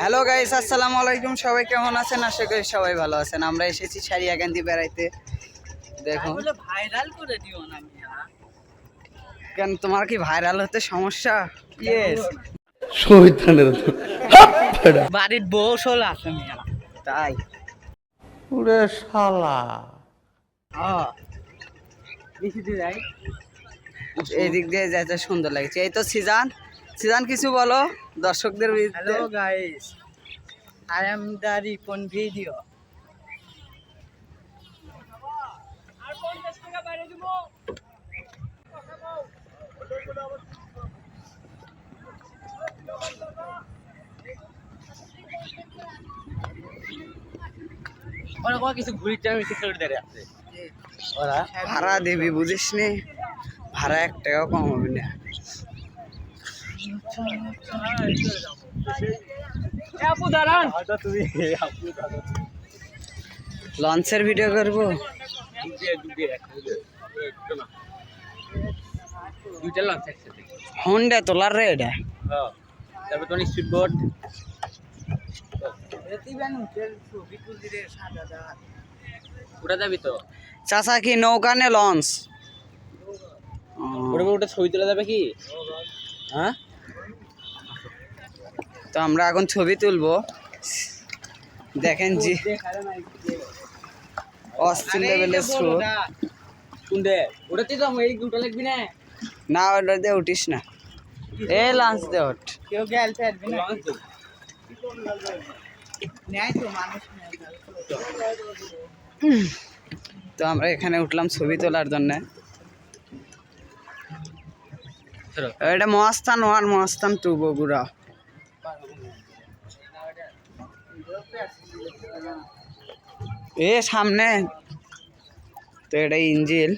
Hello guys আসসালামু আলাইকুম। সবাই কেমন আছেন? আশা করি সবাই ভালো আছেন। আমরা এসেছি সারিয়াকান্দি বেড়াইতে। দেখুন। বলে ভাইরাল করে দিও না মিয়া। কেন তোমার কি ভাইরাল হতে সমস্যা? ইয়েস বাড়ির বউ সোল আছে মিয়া। তাই। ওরে শালা। হ্যাঁ বেশি দূর যাই এই দিক দিয়ে যেতে সুন্দর লাগছে। এই তো সিজান সিজান কিছু বলো? দর্শকদের hello guys I am the Ripon video ওরা কিছু ঘুরিতে আমি সিকিউরিটি দাঁড়িয়ে আছে? ওরা ভাড়া দিবি বুঝিস নি ভাড়া এক টাকাও কম হবে না। লঞ্চের ভিডিও করব? হন্ডা তোলার রে এটা। তারপর তোমার স্পিড বোট ওটা যাবি তো চাচা কি নৌকা নে লঞ্চ ওটা ছবি তোলা যাবে কি? হ্যাঁ? তো আমরা এখন ছবি তুলবো। দেখেন জি। অস্থির লেভেলের স্রোত। না? না ওটা দিয়ে উঠিস না। এ লঞ্চ ওঠ। কেউ গেল তো তো আমরা এখানে উঠলাম ছবি তোলার জন্য। এটা মহাস্থান ওয়ান মহাস্থান টু বগুড়া। এ সামনে। তো এটা ইঞ্জিল।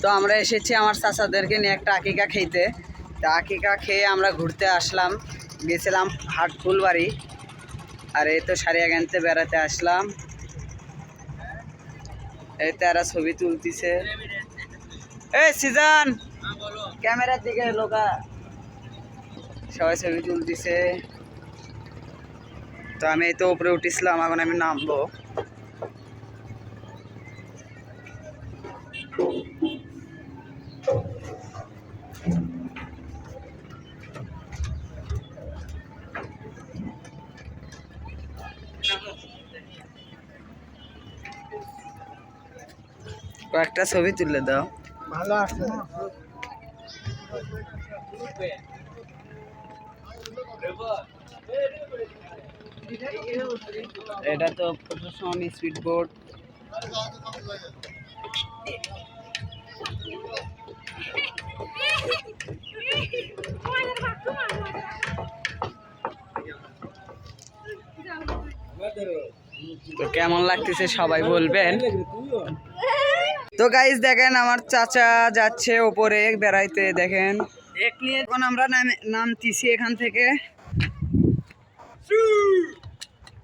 তো আমরা এসেছি আমার চাচাদেরকে নিয়ে একটা আকিকা খেতে। তা আকিকা খেয়ে আমরা ঘুরতে আসলাম। গেছিলাম হাট ফুলবাড়ি। আর এই তো সারিয়াগানতে বেড়াতে আসলাম। এই তো তারা ছবি তুলতিছে। এই সিজন! ক্যামেরার দিকে লোকা। সবাই ছবি তুলতিছে। তো আমি এই তো উপরে উঠিছিলাম, এখন আমি নামবো। কয়েকটা ছবি তুলে দাও। ভালো আছে। এটা তো প্রশাসন স্পিড বোর্ড তো কেমন লাগতেছে সবাই বলবেন? তো গাইজ দেখেন আমার চাচা যাচ্ছে ওপরে বেড়াইতে দেখেন। এক নিয়ে এখন আমরা নামে- নামতেছি এখান থেকে।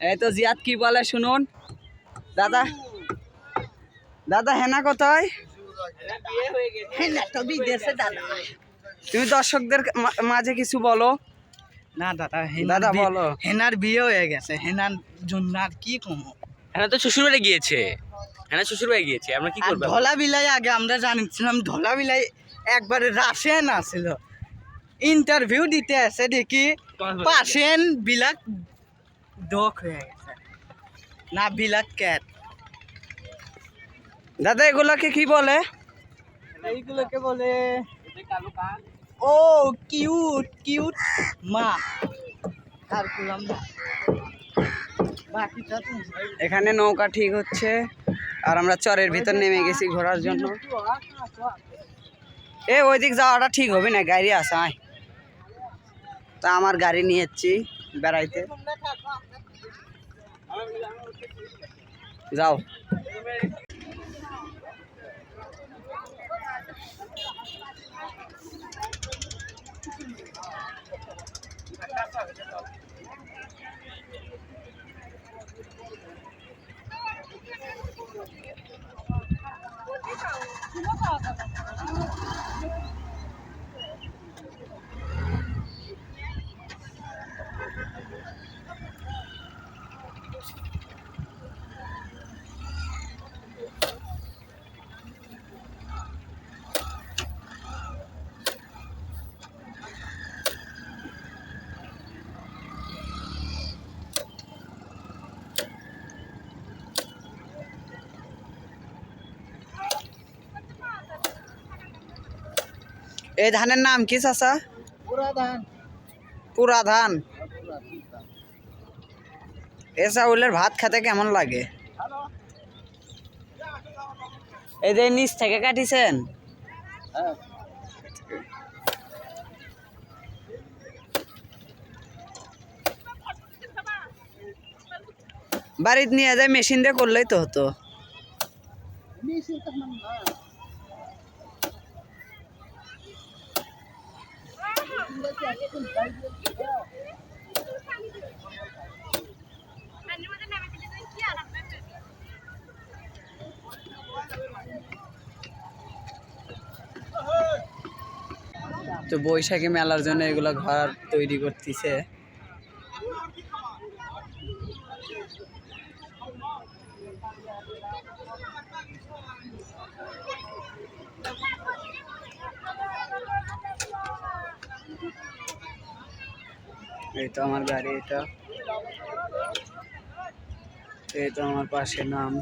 এই তো জিয়াদ কি বলে শুনুন। দাদা দাদা হেনা কোথায়? তুমি দর্শকদের মা- মাঝে কিছু বলো। না দাদা দাদা বলো। হেনার বিয়ে হয়ে গেছে। হেনার জন্য আর কি কমো? হ্যাঁ তো শ্বশুর বাড়ি গিয়েছে। হ্যাঁ শ্বশুর বাড়ি গিয়েছে। আমরা কি করব ধলা বিলাই আগে আমরা জানিছিলাম ধলা বিলাই একবারে রাশিয়ান আসছিল ইন্টারভিউ দিতে আসে দেখি পাশেন বিলাক ডক হয়ে গেছে। না বিলাক ক্যাট। দাদা এগুলোকে কি বলে? এইগুলোকে বলে ও কিউট কিউট মা। আর বাকিটা এখানে নৌকা ঠিক হচ্ছে। আর আমরা চরের ভিতর নেমে গেছি ঘোরার জন্য। এ ওই দিক যাওয়াটা ঠিক হবে না, গাড়ি আসা আয়। তা আমার গাড়ি নিয়ে বেড়াইতে। যাও। あの。এই ধানের নাম কি চাচা? পুরা ধান পুরা ধান এ চাউলের ভাত খেতে কেমন লাগে? এই যে নিচ থেকে কাটিছেন? বাড়িতে নিয়ে যায় মেশিন দিয়ে করলেই তো হতো। তো বৈশাখী মেলার জন্য এগুলো ঘর তৈরি করতেছে। এই তো আমার গাড়ি এটা এই তো আমার পাশে নাম।